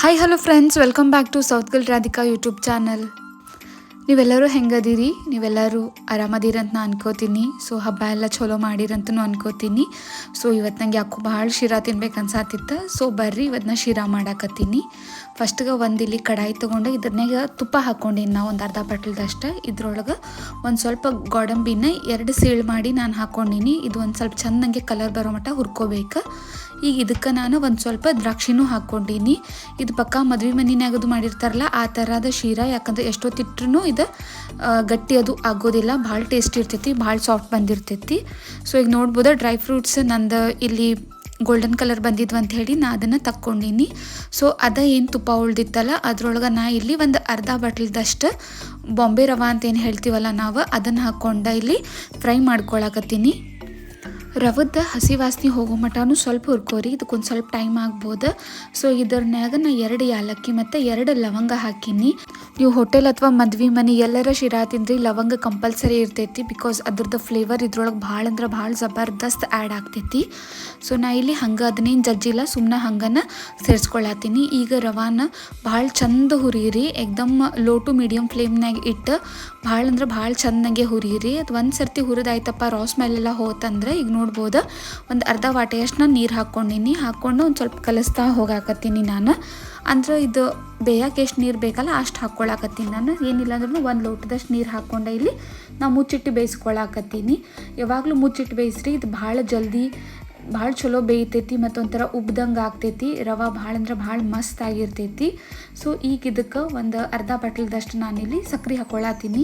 Hi hello friends welcome back to south gal Radhika YouTube channel ನೀವೆಲ್ಲರೂ ಹೆಂಗದಿರಿ? ನೀವೆಲ್ಲರೂ ಆರಾಮದಿರಂತ ನಾ ಅನ್ಕೋತೀನಿ. ಸೊ, ಹಬ್ಬ ಎಲ್ಲ ಚಲೋ ಮಾಡಿರಂತನೂ ಅನ್ಕೋತೀನಿ. ಸೊ ಇವತ್ತು ನಂಗೆ ಯಾಕೋ ಭಾಳ ಶಿರಾ ತಿನ್ಬೇಕು ಅನ್ಸಾತಿತ್ತು. ಸೊ, ಬರ್ರಿ ಇವತ್ತನ್ನ ಶಿರಾ ಮಾಡಾಕತ್ತೀನಿ. ಫಸ್ಟ್ಗೆ ಒಂದು ಇಲ್ಲಿ ಕಡಾಯಿ ತೊಗೊಂಡು ಇದ್ರನ್ಯಾಗ ತುಪ್ಪ ಹಾಕ್ಕೊಂಡಿನಿ ನಾ ಒಂದು ಅರ್ಧ ಬಟ್ಲದಷ್ಟು ಇದ್ರೊಳಗೆ ಒಂದು ಸ್ವಲ್ಪ ಗೋಡಂಬಿನ ಎರಡು ಸೀಳು ಮಾಡಿ ನಾನು ಹಾಕ್ಕೊಂಡಿನಿ ಇದು ಒಂದು ಸ್ವಲ್ಪ ಚಂದ ನನಗೆ ಕಲರ್ ಬರೋ ಮಟ್ಟ ಹುರ್ಕೋಬೇಕು. ಈಗ ಇದಕ್ಕೆ ನಾನು ಒಂದು ಸ್ವಲ್ಪ ದ್ರಾಕ್ಷಿನೂ ಹಾಕ್ಕೊಂಡಿನಿ ಇದು ಪಕ್ಕ ಮದುವೆ ಮನಿನಾಗದು ಮಾಡಿರ್ತಾರಲ್ಲ, ಆ ಥರದ ಶೀರಾ, ಯಾಕಂದ್ರೆ ಎಷ್ಟೊತ್ತಿಟ್ರು ಇದು. ಗಟ್ಟಿ ಅದು ಆಗೋದಿಲ್ಲ. ಭಾಳ ಟೇಸ್ಟಿ ಇರ್ತೈತಿ, ಭಾಳ ಸಾಫ್ಟ್ ಬಂದಿರ್ತೈತಿ. ಸೊ ಈಗ ನೋಡ್ಬೋದು ಡ್ರೈ ಫ್ರೂಟ್ಸ್ ನಂದು ಇಲ್ಲಿ ಗೋಲ್ಡನ್ ಕಲರ್ ಬಂದಿದ್ವು ಅಂತ ಹೇಳಿ ನಾ ಅದನ್ನು ತಕ್ಕೊಂಡಿನಿ. ಸೊ ಅದ ಏನು ತುಪ್ಪ ಉಳ್ದಿತ್ತಲ್ಲ, ಅದ್ರೊಳಗೆ ನಾ ಇಲ್ಲಿ ಒಂದು ಅರ್ಧ ಬಾಟ್ಲಿದಷ್ಟು ಬಾಂಬೆ ರವಾ ಅಂತ ಏನು ಹೇಳ್ತೀವಲ್ಲ ನಾವು, ಅದನ್ನು ಹಾಕ್ಕೊಂಡು ಇಲ್ಲಿ ಫ್ರೈ ಮಾಡ್ಕೊಳಕತ್ತೀನಿ. ರವದ ಹಸಿ ವಾಸನೆ ಹೋಗೋ ಮಟನೂ ಸ್ವಲ್ಪ ಹುರ್ಕೋರಿ, ಇದಕ್ಕೊಂದು ಸ್ವಲ್ಪ ಟೈಮ್ ಆಗ್ಬೋದು? ಸೊ ಇದ್ರನ್ಯಾಗ ನಾ ಎರಡು ಯಾಲಕ್ಕಿ ಮತ್ತು ಎರಡು ಲವಂಗ ಹಾಕೀನಿ. ನೀವು ಹೋಟೆಲ್ ಅಥವಾ ಮದ್ವೆ ಮನೆ ಎಲ್ಲರ ಶಿರಾ ತಿಂದ್ರಿ ಲವಂಗ ಕಂಪಲ್ಸರಿ ಇರ್ತೈತಿ ಬಿಕಾಸ್ ಅದ್ರದ್ದು ಫ್ಲೇವರ್ ಇದ್ರೊಳಗೆ ಭಾಳ ಅಂದ್ರೆ ಭಾಳ ಜಬರ್ದಸ್ತ್ ಆ್ಯಡ್ ಆಗ್ತೈತಿ. ಸೊ ನಾ ಇಲ್ಲಿ ಹಂಗೆ ಅದನ್ನೇನು ಜಜ್ಜಿಲ್ಲ ಸುಮ್ಮನೆ ಹಂಗನ ಸೇರಿಸ್ಕೊಳತ್ತೀನಿ ಈಗ ರವಾನ ಭಾಳ ಚಂದ ಹುರಿಯಿರಿ, ಎಕ್ದಮ್ ಲೋ ಟು ಮೀಡಿಯಮ್ ಫ್ಲೇಮ್ನಾಗ ಇಟ್ಟು ಭಾಳ ಅಂದ್ರೆ ಭಾಳ ಚಂದಂಗೆ ಹುರಿಯಿರಿ. ಅದು ಒಂದು ಸರ್ತಿ ಹುರಿದಾಯ್ತಪ್ಪ ರಾಸ್ ಮೇಲೆಲ್ಲ ಹೋತಂದ್ರೆ ಈಗ ನೋಡ್ಬೋದು? ಒಂದು ಅರ್ಧ ವಾಟೆಯಷ್ಟು ನಾನು ನೀರು ಹಾಕ್ಕೊಂಡಿನಿ ಹಾಕ್ಕೊಂಡು ಒಂದು ಸ್ವಲ್ಪ ಕಲಿಸ್ತಾ ಹೋಗಾಕತ್ತೀನಿ ನಾನು. ಅಂದ್ರೆ ಇದು ಬೇಯಕ್ಕೆ ಎಷ್ಟು ನೀರು ಬೇಕಲ್ಲ ಅಷ್ಟು ಹಾಕ್ಕೊಳಕತ್ತೀನಿ ನಾನು. ಏನಿಲ್ಲ ಅಂದ್ರೂ ಒಂದು ಲೋಟದಷ್ಟು ನೀರು ಹಾಕ್ಕೊಂಡೆ ಇಲ್ಲಿ. ನಾ ಮುಚ್ಚಿಟ್ಟು ಬೇಯಿಸ್ಕೊಳಕತ್ತೀನಿ. ಯಾವಾಗಲೂ ಮುಚ್ಚಿಟ್ಟು ಬೇಯಿಸ್ರಿ, ಇದು ಭಾಳ ಜಲ್ದಿ ಭಾಳ ಚಲೋ ಬೇಯ್ತೈತಿ ಮತ್ತು ಒಂಥರ ಆಗ್ತೈತಿ. ರವೆ ಭಾಳ ಅಂದ್ರೆ ಭಾಳ ಮಸ್ತ್ ಆಗಿರ್ತೈತಿ. ಸೊ ಈಗ ಇದಕ್ಕೆ ಒಂದು ಅರ್ಧ ಬಟ್ಲದಷ್ಟು ನಾನಿಲ್ಲಿ ಸಕ್ರೆ ಹಾಕ್ಕೊಳತ್ತೀನಿ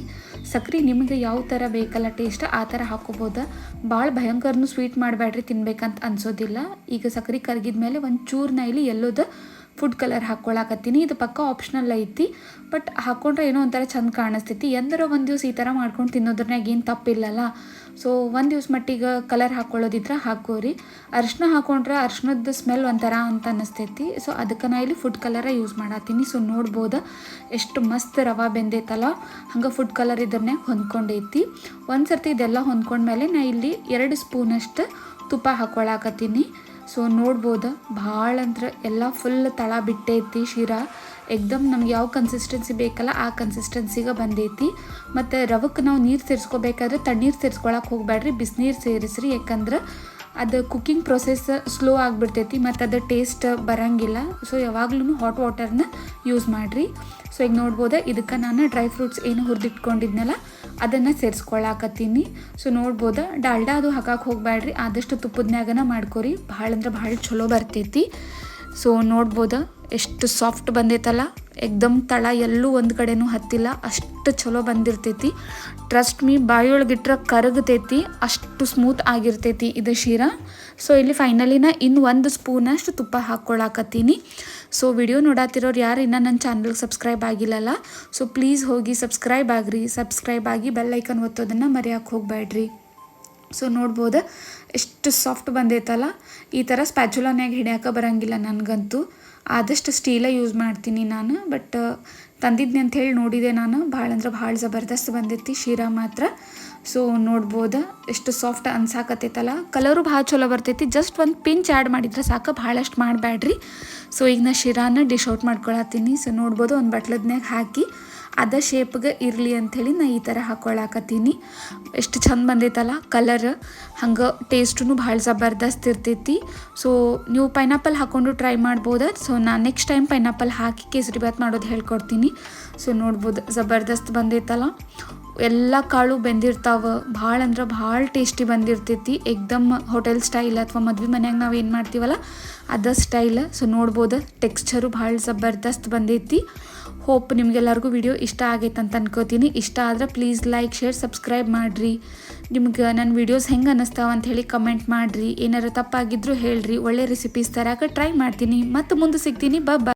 ಸಕ್ರೆ ನಿಮಗೆ ಯಾವ ಥರ ಬೇಕಲ್ಲ ಟೇಸ್ಟ್ ಆ ಥರ ಹಾಕೋಬೋದು. ಭಾಳ ಭಯಂಕರನು ಸ್ವೀಟ್ ಮಾಡಬೇಡ್ರಿ ತಿನ್ಬೇಕಂತ ಅನ್ಸೋದಿಲ್ಲ. ಈಗ ಸಕ್ರೆ ಕರಗಿದ ಮೇಲೆ ಒಂದು ಚೂರ್ನ ಇಲ್ಲಿ ಎಲ್ಲೋದು ಫುಡ್ ಕಲರ್ ಹಾಕ್ಕೊಳಕತ್ತೀನಿ ಇದು ಪಕ್ಕ ಆಪ್ಷನಲ್ ಐತಿ. ಬಟ್ ಹಾಕ್ಕೊಂಡ್ರೆ ಏನೋ ಒಂಥರ ಚಂದ ಕಾಣಿಸ್ತೈತಿ. ಎಂದರ ಒಂದು ದಿವ್ಸ ಈ ಥರ ಮಾಡ್ಕೊಂಡು ತಿನ್ನೋದ್ರನ್ಯಾಗ ಏನು ತಪ್ಪಿಲ್ಲಲ್ಲ. ಸೊ ಒಂದು ದಿವ್ಸ ಮಟ್ಟಿಗೆ ಕಲರ್ ಹಾಕ್ಕೊಳ್ಳೋದಿದ್ರೆ ಹಾಕೋರಿ. ಅರ್ಶಿನ ಹಾಕೊಂಡ್ರೆ ಅರ್ಶಿನದ ಸ್ಮೆಲ್ ಒಂಥರ ಅಂತ ಅನ್ನಿಸ್ತೈತಿ. ಸೊ ಅದಕ್ಕೆ ನಾ ಇಲ್ಲಿ ಫುಡ್ ಕಲರ ಯೂಸ್ ಮಾಡತ್ತೀನಿ ಸೊ ನೋಡ್ಬೋದು. ಎಷ್ಟು ಮಸ್ತ್ ರವೆ ಬೆಂದೈತಲ್ಲ. ಹಂಗೆ ಫುಡ್ ಕಲರ್ ಇದನ್ನೇ ಹೊಂದ್ಕೊಂಡೈತಿ. ಒಂದು ಸರ್ತಿ ಇದೆಲ್ಲ ಹೊಂದ್ಕೊಂಡ್ಮೇಲೆ ನಾ ಇಲ್ಲಿ ಎರಡು ಸ್ಪೂನಷ್ಟು ತುಪ್ಪ ಹಾಕ್ಕೊಳಕತ್ತೀನಿ ಸೊ ನೋಡ್ಬೋದು? ಭಾಳ ಅಂದ್ರೆ ಎಲ್ಲ ಫುಲ್ ತಳ ಬಿಟ್ಟೈತಿ ಶಿರಾ. ಎಕ್ದಮ್ ನಮ್ಗೆ ಯಾವ ಕನ್ಸಿಸ್ಟೆನ್ಸಿ ಬೇಕಲ್ಲ ಆ ಕನ್ಸಿಸ್ಟೆನ್ಸಿಗೆ ಬಂದೈತಿ. ಮತ್ತು ರವಕ್ಕೆ ನಾವು ನೀರು ಸೇರಿಸ್ಕೋಬೇಕಾದ್ರೆ ತಣ್ಣೀರು ಸೇರಿಸ್ಕೊಳಕ್ಕೆ ಹೋಗಬೇಡ್ರಿ ಬಿಸಿನೀರು ಸೇರಿಸ್ರಿ. ಯಾಕಂದ್ರೆ ಅದು ಕುಕ್ಕಿಂಗ್ ಪ್ರೊಸೆಸ್ ಸ್ಲೋ ಆಗಿಬಿಡ್ತೈತಿ, ಮತ್ತು ಅದು ಟೇಸ್ಟ್ ಬರೋಂಗಿಲ್ಲ. ಸೊ ಯಾವಾಗ್ಲೂ ಹಾಟ್ ವಾಟರ್ನ ಯೂಸ್ ಮಾಡಿರಿ. ಸೊ ಈಗ ನೋಡ್ಬೋದು, ಇದಕ್ಕೆ ನಾನು ಡ್ರೈ ಫ್ರೂಟ್ಸ್ ಏನು ಹುರಿದಿಟ್ಕೊಂಡಿದ್ನಲ್ಲ, ಅದನ್ನು ಸೇರಿಸ್ಕೊಳಕತ್ತೀನಿ. ಸೊ ನೋಡ್ಬೋದು, ಡಾಲ್ಡಾ ಅದು ಹಾಕಕ್ಕೆ ಹೋಗ್ಬೇಡ್ರಿ ಆದಷ್ಟು ತುಪ್ಪದನ್ಯಾಗನ ಮಾಡ್ಕೊರಿ. ಭಾಳ ಅಂದ್ರೆ ಭಾಳ ಚಲೋ ಬರ್ತೈತಿ. ಸೊ ನೋಡ್ಬೋದು, ಎಷ್ಟು ಸಾಫ್ಟ್ ಬಂದೈತಲ್ಲ. ಎಕ್ದಮ್ ತಳ ಎಲ್ಲೂ ಒಂದು ಕಡೆನೂ ಹತ್ತಿಲ್ಲ, ಅಷ್ಟು ಚಲೋ ಬಂದಿರ್ತೈತಿ. ಟ್ರಸ್ಟ್ ಮೀ ಬಾಯಿಯೊಳಗಿಟ್ರೆ ಕರಗತೈತಿ, ಅಷ್ಟು ಸ್ಮೂತ್ ಆಗಿರ್ತೈತಿ ಇದು ಶೀರಾ. ಸೊ ಇಲ್ಲಿ ಫೈನಲಿನ ಇನ್ನು ಒಂದು ಸ್ಪೂನಷ್ಟು ತುಪ್ಪ ಹಾಕ್ಕೊಳಕತ್ತೀನಿ ಸೊ ವಿಡಿಯೋ ನೋಡಾತಿರೋರು ಯಾರು ಇನ್ನೂ ನನ್ನ ಚಾನಲ್ಗೆ ಸಬ್ಸ್ಕ್ರೈಬ್ ಆಗಿಲ್ಲಲ್ಲ ಸೊ ಪ್ಲೀಸ್ ಹೋಗಿ ಸಬ್ಸ್ಕ್ರೈಬ್ ಆಗ್ರಿ. ಸಬ್ಸ್ಕ್ರೈಬ್ ಆಗಿ ಬೆಲ್ಲೈಕನ್ ಒತ್ತೋದನ್ನು ಮರೆಯೋಕ್ಕೆ ಹೋಗಬೇಡ್ರಿ ಸೊ ನೋಡ್ಬೋದು ಎಷ್ಟು ಸಾಫ್ಟ್ ಬಂದೈತಲ್ಲ, ಈ ಥರ ಸ್ಪ್ಯಾಚುಲಾನ್ಯಾಗ ಹಿಡಿಯೋಕೆ ಬರೋಂಗಿಲ್ಲ ನನಗಂತೂ. ಆದಷ್ಟು ಸ್ಟೀಲೇ ಯೂಸ್ ಮಾಡ್ತೀನಿ ನಾನು ಬಟ್ ತಂದಿದ್ನಿ ಅಂತ ಹೇಳಿ ನೋಡಿದೆ ನಾನು. ಭಾಳ ಅಂದ್ರೆ ಭಾಳ ಜಬರ್ದಸ್ತ್ ಬಂದಿತ್ತು ಶಿರಾ ಮಾತ್ರ. ಸೊ ನೋಡ್ಬೋದು, ಎಷ್ಟು ಸಾಫ್ಟ್ ಅನ್ಸಾಕತ್ತೈತಲ್ಲ. ಕಲರು ಭಾಳ ಚಲೋ ಬರ್ತೈತಿ. ಜಸ್ಟ್ ಒಂದು ಪಿಂಚ್ ಆ್ಯಡ್ ಮಾಡಿದ್ರೆ ಸಾಕು, ಭಾಳಷ್ಟು ಮಾಡಬೇಡ್ರಿ ಸೊ ಈಗ ನಾ ಶಿರಾನ ಡಿಶ್ ಔಟ್ ಮಾಡ್ಕೊಳತ್ತೀನಿ. ಸೊ ನೋಡ್ಬೋದು, ಒಂದು ಬಟ್ಲದ್ನಾಗ ಹಾಕಿ. ಅದ ಶೇಪ್ಗೆ ಇರಲಿ ಅಂಥೇಳಿ ನಾ ಈ ಥರ ಹಾಕ್ಕೊಳಕತ್ತೀನಿ ಎಷ್ಟು ಚಂದ ಬಂದೈತಲ್ಲ ಕಲರ್ ಹಂಗೆ ಟೇಸ್ಟೂ ಭಾಳ ಜಬರ್ದಸ್ತ್ ಇರ್ತೈತಿ. ಸೊ ನೀವು ಪೈನಾಪಲ್ ಹಾಕ್ಕೊಂಡು ಟ್ರೈ ಮಾಡ್ಬೋದು? ಸೊ ನಾನು ನೆಕ್ಸ್ಟ್ ಟೈಮ್ ಪೈನಾಪಲ್ ಹಾಕಿ ಕೇಸರಿ ಬಾತ್ ಮಾಡೋದು ಹೇಳ್ಕೊಡ್ತೀನಿ. ಸೊ ನೋಡ್ಬೋದು, ಜಬರ್ದಸ್ತ್ ಬಂದೈತಲ್ಲ. ಎಲ್ಲ ಕಾಳು ಬೆಂದಿರ್ತಾವೆ, ಭಾಳ ಅಂದ್ರೆ ಭಾಳ ಟೇಸ್ಟಿ ಬಂದಿರ್ತೈತಿ. ಎಕ್ದಮ್ ಹೋಟೆಲ್ ಸ್ಟೈಲ್ ಅಥವಾ ಮದ್ವೆ ಮನ್ಯಾಗ ನಾವು ಏನು ಮಾಡ್ತೀವಲ್ಲ, ಅದ ಸ್ಟೈಲ್ ಸೊ ನೋಡ್ಬೋದು ಟೆಕ್ಸ್ಚರು ಭಾಳ ಜಬರ್ದಸ್ತ್ ಬಂದೈತಿ. ಹೋಪ್ ನಿಮಗೆಲ್ಲರಿಗೂ ವಿಡಿಯೋ ಇಷ್ಟ ಆಗೈತೆ ಅಂತ ಅನ್ಕೋತೀನಿ. ಇಷ್ಟ ಆದರೆ ಪ್ಲೀಸ್ ಲೈಕ್ ಶೇರ್ ಸಬ್ಸ್ಕ್ರೈಬ್ ಮಾಡಿರಿ. ನಿಮ್ಗೆ ನನ್ನ ವೀಡಿಯೋಸ್ ಹೆಂಗೆ ಅನ್ನಿಸ್ತಾವ ಅಂತ ಹೇಳಿ ಕಮೆಂಟ್ ಮಾಡಿರಿ. ಏನಾರು ತಪ್ಪಾಗಿದ್ದರೂ ಹೇಳ್ರಿ. ಒಳ್ಳೆ ರೆಸಿಪೀಸ್ ತರಕ ಟ್ರೈ ಮಾಡ್ತೀನಿ. ಮತ್ತು ಮುಂದೆ ಸಿಗ್ತೀನಿ. ಬ